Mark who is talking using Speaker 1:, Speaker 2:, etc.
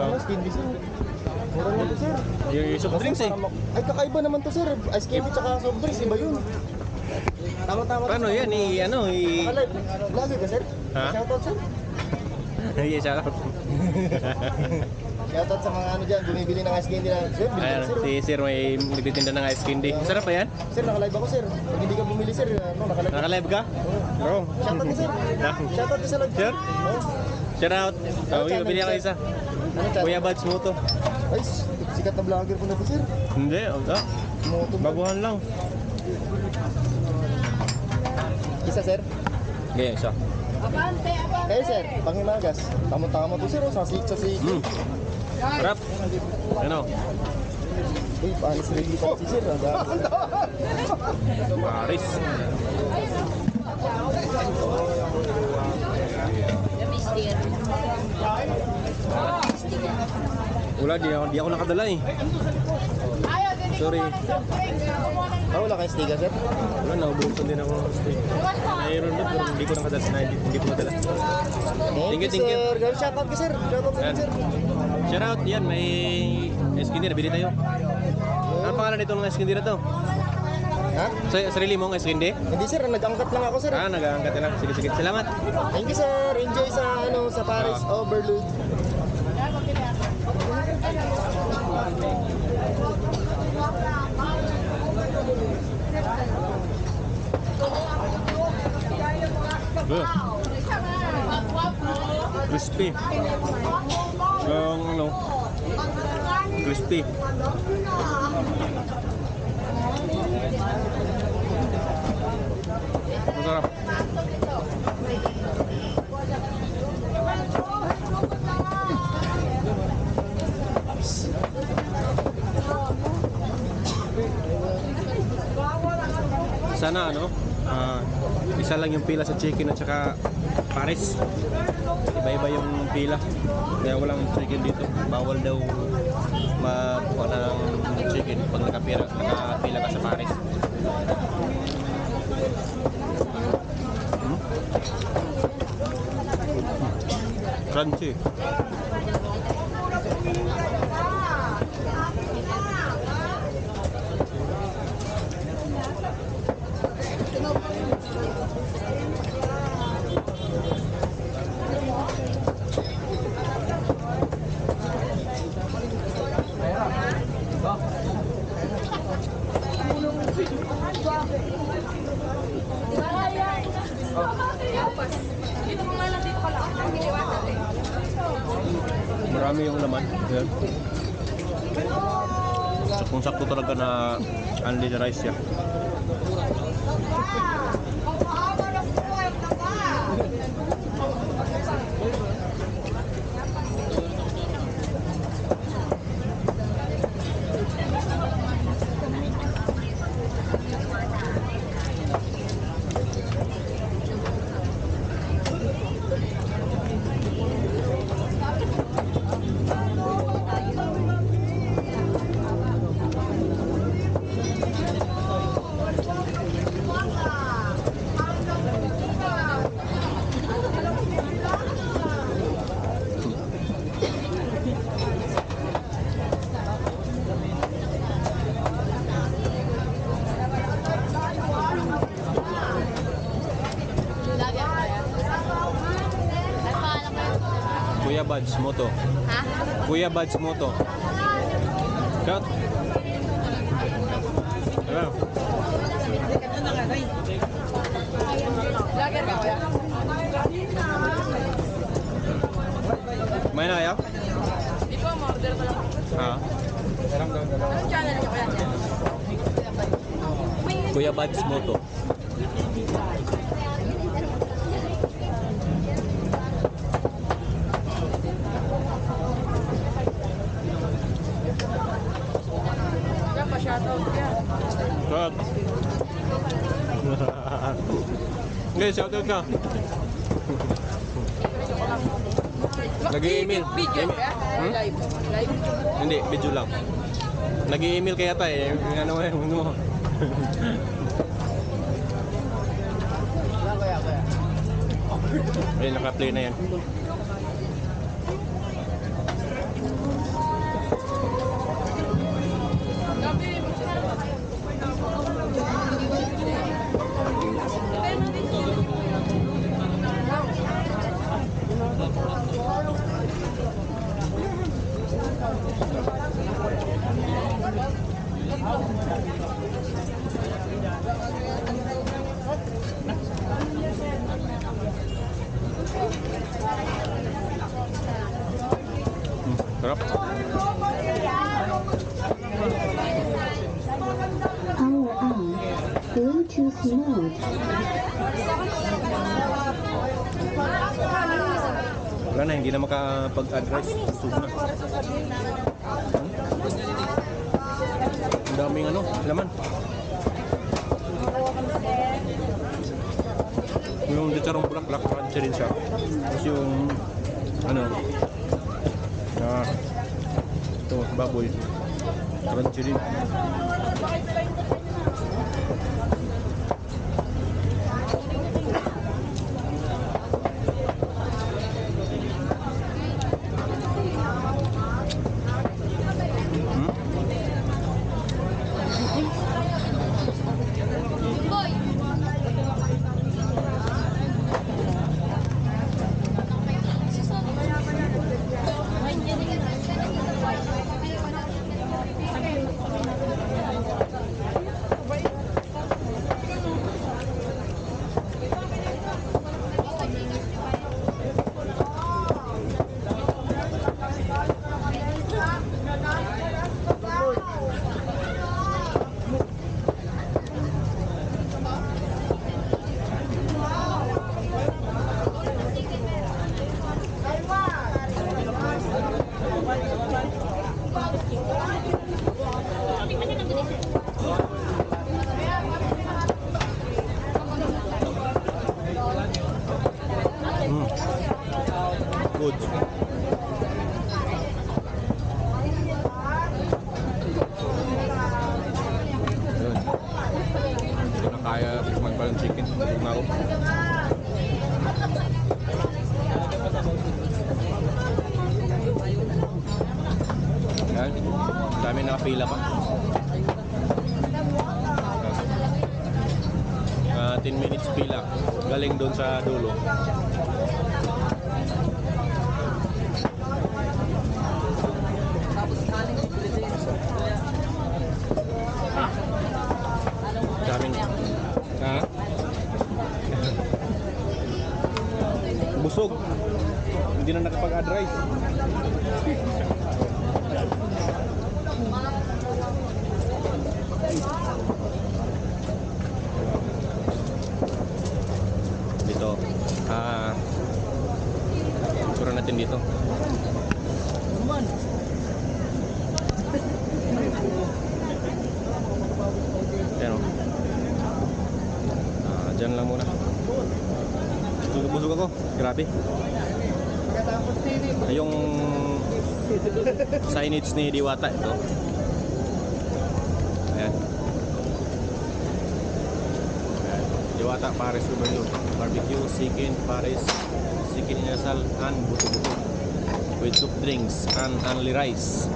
Speaker 1: Ano, skin sir. Mura lang to sir.
Speaker 2: Yung, soft drinks eh.
Speaker 1: Ay, kakaiba naman to sir. Ice candy tsaka soft drinks, iba yun. Tama-tama.
Speaker 2: Paano yan? I, ano, i...
Speaker 1: Vlogger ka sir?
Speaker 2: Ha?
Speaker 1: Shoutout sir.
Speaker 2: yes, shout out.
Speaker 1: Shoutout sa mga ano dyan, bumibili ng ice candy na. Sir,
Speaker 2: Ayan,
Speaker 1: sir. oh.
Speaker 2: si Sir may nagtitinda ng ice candy. Sarap ba yan?
Speaker 1: Sir, nakalive ako sir. Pag hindi ka bumili sir, ano, nakalive.
Speaker 2: Nakalive ka? Bro.
Speaker 1: Shoutout ka sir. Shoutout ka sa live.
Speaker 2: Sir?
Speaker 1: Oh.
Speaker 2: Shout out. Oh,
Speaker 1: channel,
Speaker 2: bili ako isa. Kuya Bads mo to.
Speaker 1: Ay, sikat na vlogger po na to sir.
Speaker 2: Hindi, oh, ah,
Speaker 1: Moto ba?
Speaker 2: baguhan lang.
Speaker 1: Isa sir.
Speaker 2: Okay, isa.
Speaker 1: Kayo sir, pangimagas. Tama-tama to sir, oh. sa sik sa sik.
Speaker 2: Mm. Sarap. Ano?
Speaker 1: Uy, panis ready pa si sir. Ang dami.
Speaker 2: Paris. Wala, di ako, di ako nakadala eh. Sorry.
Speaker 1: Ah, wala kayong sticker sir?
Speaker 2: Wala, naubusan din ako ng steak. Mayroon doon, pero hindi ko nakadala. Hindi, hindi ko nadala.
Speaker 1: Thank,
Speaker 2: you, thank you.
Speaker 1: sir. Girl, shoutout ka sir. Shoutout ka
Speaker 2: Yan.
Speaker 1: sir.
Speaker 2: Shout out, yan, may skin din, nabili tayo. Ano pangalan nito ng skin na to?
Speaker 1: Ha?
Speaker 2: Sa sarili mo ng skin
Speaker 1: Hindi sir, nag-angkat lang ako sir.
Speaker 2: Ah, nag-aangkat na lang. Sige, sige. Salamat.
Speaker 1: Thank you sir. Enjoy sa ano sa Paris
Speaker 2: Ah.
Speaker 1: Overlook.
Speaker 2: Crispy. Yung ano, crispy. Masarap. Sana ano, ah, isa lang yung pila sa chicken at saka pares. Iba-iba yung pila. Kaya walang chicken dito. Bawal daw makuha ng chicken pag nakapira, nakapila ka sa pares. Hmm? Crunchy. Marami yung laman. Yan. Kung sakto talaga na the rice siya. Kuya Buds Moto.
Speaker 3: Ha?
Speaker 2: Kuya Buds Moto. Cut.
Speaker 3: Kuya?
Speaker 2: May na kaya?
Speaker 3: Di ko, ma-order pa lang.
Speaker 2: Ha?
Speaker 3: Anong channel niyo kuya?
Speaker 2: Kuya Buds Moto. Okay, shoutout ka. Nag-i-email.
Speaker 3: Video?
Speaker 2: Hmm?
Speaker 3: Live. Live.
Speaker 2: Hindi, video lang. Nag-i-email kaya tayo eh. Ano mo, ano mo. Ayun, naka-play na yan. Sarap.
Speaker 4: Power on. Bluetooth mode.
Speaker 2: Wala na, hindi na makapag-address. Busog na. Hmm? Ang daming ano, laman. Yung litsarong bulaklak, crunchy rin siya. Tapos yung, ano, na, ito, baboy. Crunchy rin. Good. Yun. Hindi na kaya tikman ng chicken. Busog na ako. Yan. Dami nakapila pa. Ah, 10 minutes pila. Galing doon sa dulo. Daming. Ha? Busog. Hindi na nakapag-address. Dito. Ah. Tura natin dito. Ayan o. Ah, dyan lang muna. Busog-busog ako. Grabe. Yung signage ni Diwata ito. Ayan. Ayan. Diwata Paris Overload. Barbecue, chicken, Paris, chicken inasal, and buto-buto. With soup drinks and only rice.